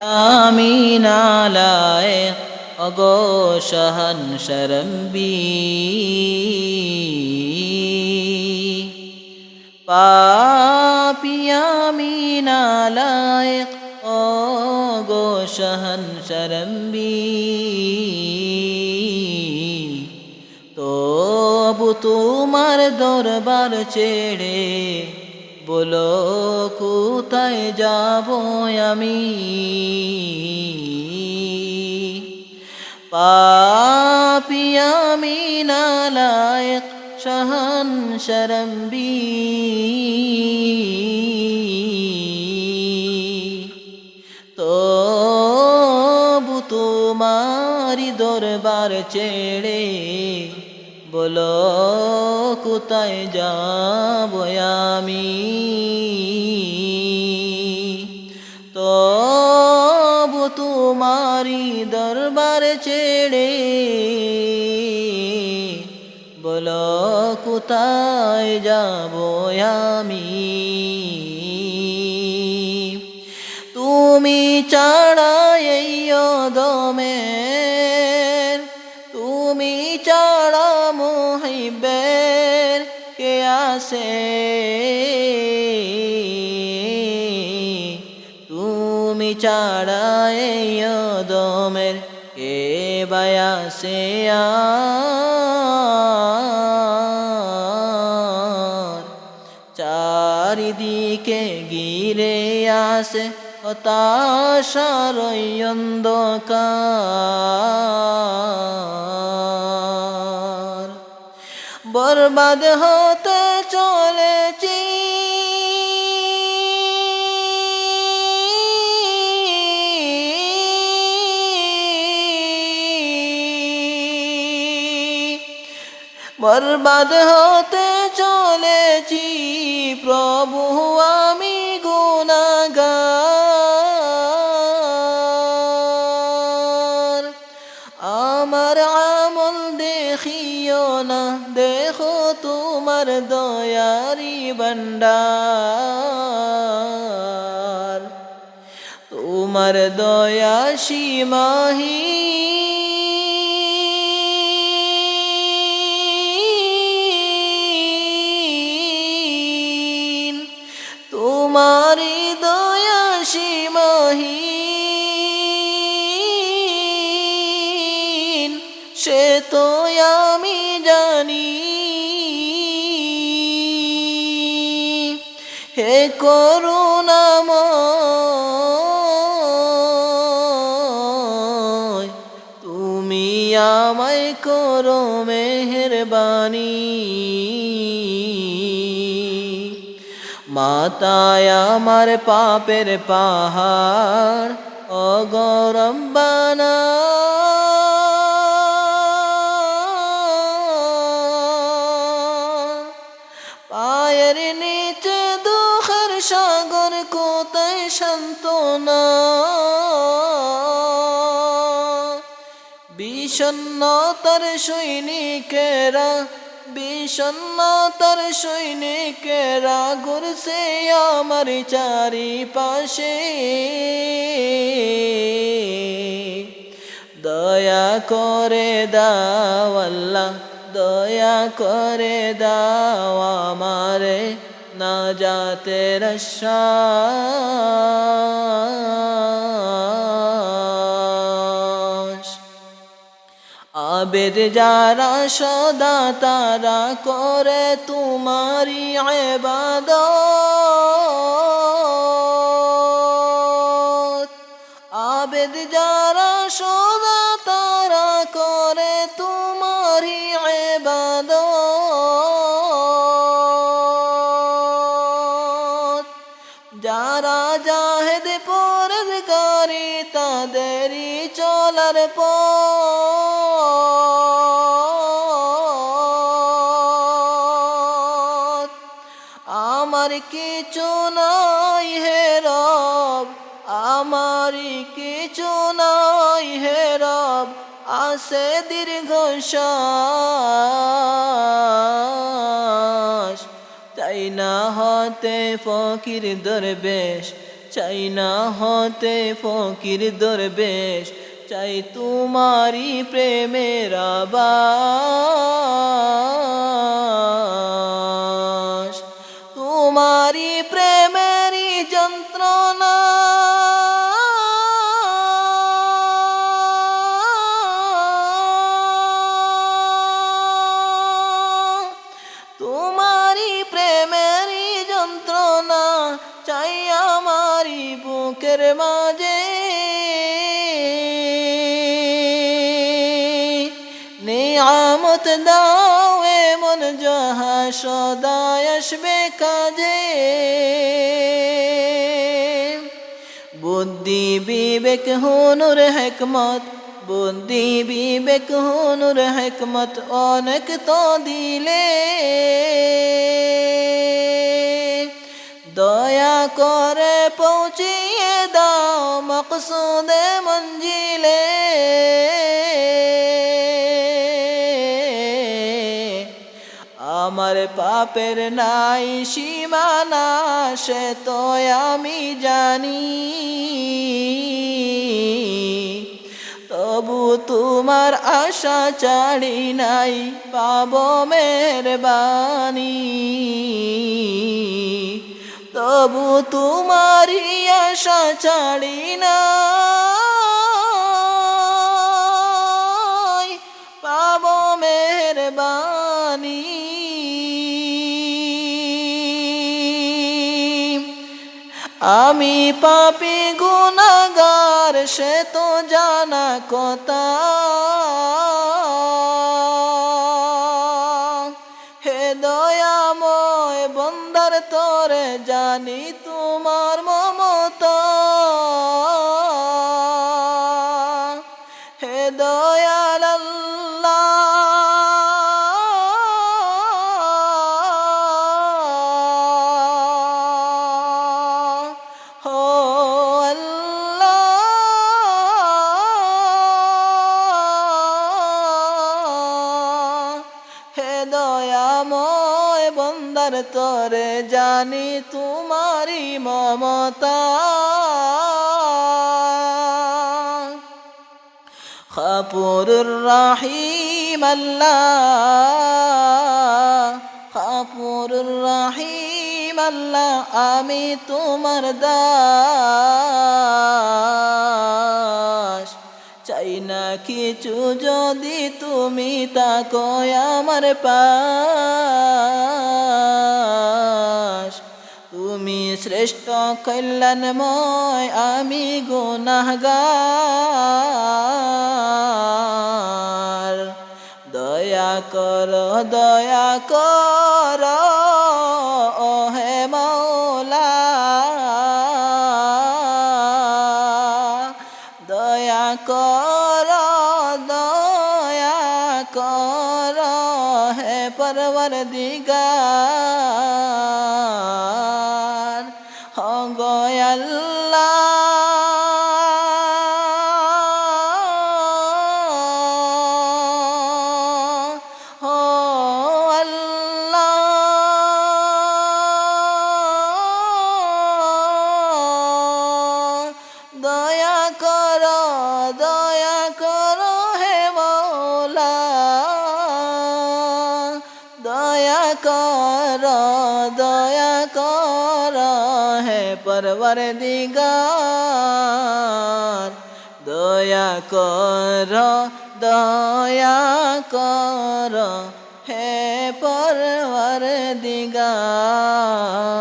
আমিন আলায় অগো শহন শরম্বি। পাপিয়ামিন আলায় অগো শহন শরম্বি। তবু তোমার দরবার ছেড়ে বলো কোথায় যাব আমি? পাপি আমি নালায়ক শহন শরম্বি তবু তোমারি দরবার ছেড়ে বলো, কোথায় যাব আমি? তবু তোমারি দরবার ছেড়ে বলো, কোথায় যাব আমি? তুমি ছাড়া দমের আসে। তুমি এই দমের কে বায়াসে চারিদিকে গিরে আসে হতাশার বরবাদ হতে বরবাদ হতে চলেছি, প্রভু আমি গুনাগার আমার আমল দেখিও না, দেখো তোমার দয়ারি বন্ডার তোমার দয়া সীমাহী তোমারি দয়া সীমাহীন। সে তো আমি জানি। হে করুণাম তুমি আমায় করো মেহরবানি। মাতায় আমার পাপের পাহাড় অগরম্বানা পায়ের নিচে দুঃখের সাগর কোথায় শান্তনা বিষণ্ণতার সৈনিকেরা বিষণ্ণতার সৈনিকেরা, ঘুরছে আমার চারিপাশে। দয়া করে দাও দয়া করে দাও আমারে না যাতে রসাস আবেদ যারা সদা তারা করে তোমারি এবাদ আবেদ যারা সদা তারা করে তোমারি এবাদ যারা জাহেদ পরগারি তাদেরই চলার পথ। কিছু নাই হে রব আসে দীর্ঘ তাই না হতে ফকির দরবেশ, চাই না হতে ফকির দরবেশ, চাই তোমারি প্রেমের আবাস। তোমারি প্রেমেরই বুকের মাঝে। নিয়ামত দাও এমন যাহা সদায় আসবে কাজে। বুদ্ধি বিবেক হুনুর হেকমত, বুদ্ধি বিবেক হুনুর হেকমত অনেক তো দিলে। করে পৌঁছিয়ে দাও মকসুদে মঞ্জিলে। আমার পাপের নাই সীমানা, সে তো আমি জানি। তবু তোমার আশা চাড়ি নাই, পাব মেহরবানি। তবু তোমারই আশা ছাড়ি নাই পাব মেহরবানি। আমি পাপি গুনাগার সে তো জানা কথা। তোরে দয়াময় বন্দার তরে জানি তোমারি মমতা। খাপুরুর রাহিম আল্লাহ খাপুরুর রাহিম আমি তোমার দাস। চাই না কিছু যদি তুমি তাকো আমার পাশ। তুমি শ্রেষ্ঠ কল্যাণময়, আমি গুনাহগার। দয়া কর দয়া কর। কর দয়া কর হে পরবর দিগার কর দয়া কর হে পরবর দিগার দয়া কর দয়া কর হে পরবর দিগার